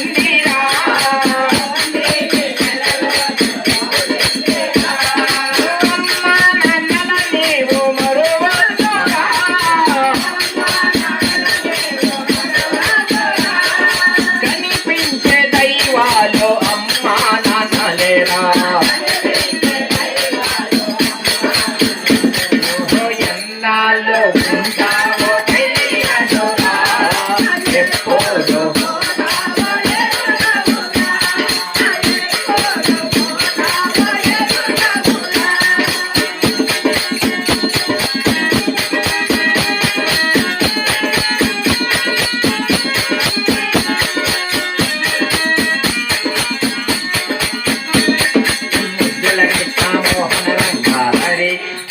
இந்த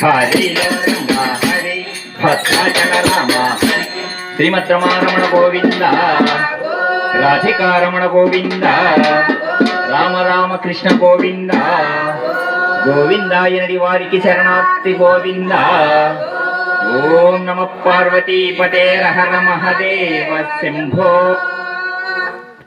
హరి హరి భద్రాచల రామ హరి శ్రీమద్ రమారమణ గోవింద రాధికారమణ గోవింద రామ రామ కృష్ణ గోవింద గోవిందాయనడి వారికి శరణార్థి గోవింద. ఓం నమ పార్వతీపతే హర మహదేవ శంభో.